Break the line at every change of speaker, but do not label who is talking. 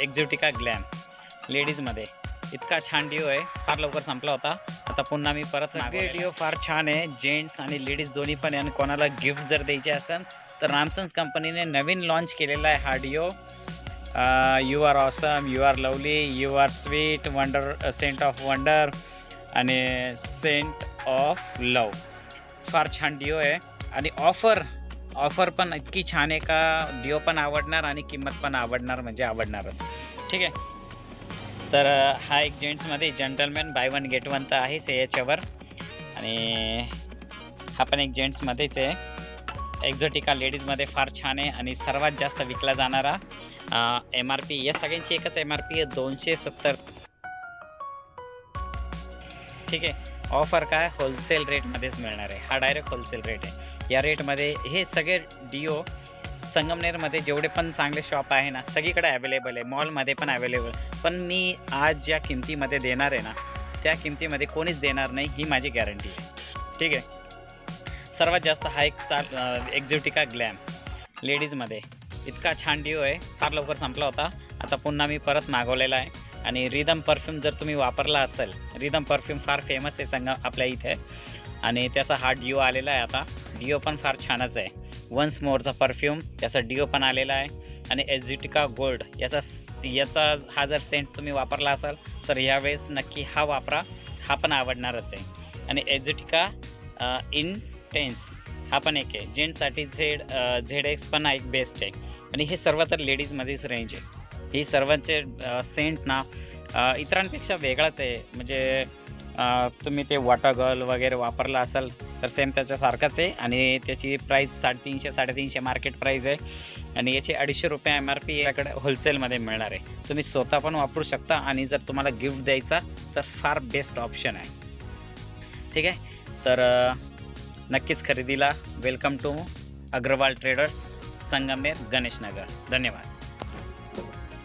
एक्झोटिका glam लेडीजमध्ये इतका छान Dio आहे. फार लवकर संपला होता. आता पुन्हा मी परत सगळे डिओ फार छान आहे. जेंट्स आणि लेडीज दोन्ही पण आहे. आणि कोणाला गिफ्ट जर द्यायचे असेल तर रामसन्स कंपनीने नवीन लॉन्च केलेला आहे हा deo you are awesome you are lovely you are sweet wonder scent of wonder आणि सेंट ऑफ लव फार छान डिओ आहे. आणि ऑफर ऑफर पण इतकी छान आहे का? डिओ पण आवडणार आणि किंमत पण आवडणार म्हणजे आवडणारच. ठीक आहे. तर हा एक जेंट्समध्ये gentleman buy one get one तर आहेच आहे याच्यावर. आणि हा पण एक जेंट्समध्येच आहे. एक्झोटिका लेडीजमध्ये फार छान आहे आणि सर्वात जास्त विकला जाणारा एम आर पी या सगळ्यांची एकच एम आर पी आहे दोनशे सत्तर. ठीक आहे. ऑफर काय? होलसेल रेटमध्येच मिळणार आहे. हा डायरेक्ट होलसेल रेट आहे. या रेटमध्ये हे सगळे डिओ संगमनेरमध्ये जेवढे पण चांगले शॉप आहे ना सगळीकडे अवेलेबल आहे. मॉलमध्ये पण अवेलेबल पण मी आज ज्या किमतीमध्ये देणार आहे ना त्या किमतीमध्ये कोणीच देणार नाही ही माझी गॅरंटी आहे. ठीक आहे? सर्वात जास्त हा एक चाल एक्झोटिका ग्लॅम लेडीजमध्ये इतका छान डिओ आहे. फार लवकर संपला होता. आता पुन्हा मी परत मागवलेला आहे. आणि रिदम परफ्यूम जर तुम्ही वापरला असेल रिदम परफ्यूम फार फेमस आहे संग आपल्या इथे. आणि त्याचा हा डिओ आलेला आहे आता. डिओ पण फार छानच आहे. वन्स मोरचा परफ्यूम याचा डिओ पण आलेला आहे. आणि एक्झिटिका गोल्ड याचा याचा हा जर सेंट तुम्ही वापरला असाल तर यावेळेस नक्की हा वापरा. हा पण आवडणारच आहे. आणि एक्झिटिका इंटेन्स हा पण एक आहे. जेंट्ससाठी झेड झेड एक्स पण हा एक बेस्ट आहे. आणि हे सर्व तर लेडीजमध्येच रेंज आहे. ही सर्वांचे सेंट ना इतरांपेक्षा वेगळाच आहे. म्हणजे तुम्ही ते वॉटरगल वगैरे वापरला असाल तर सेम त्याच्यासारखंच आहे आणि त्याची प्राईस साडेतीनशे साडेतीनशे मार्केट प्राईस आहे आणि याचे अडीचशे रुपये एम आर पी याकडे होलसेलमध्ये मिळणार आहे. तुम्ही स्वतः पण वापरू शकता आणि जर तुम्हाला गिफ्ट द्यायचा तर फार बेस्ट ऑप्शन आहे. ठीक आहे? तर नक्कीच खरेदीला welcome to Agarwal traders Sangamner Ganeshnagar. धन्यवाद.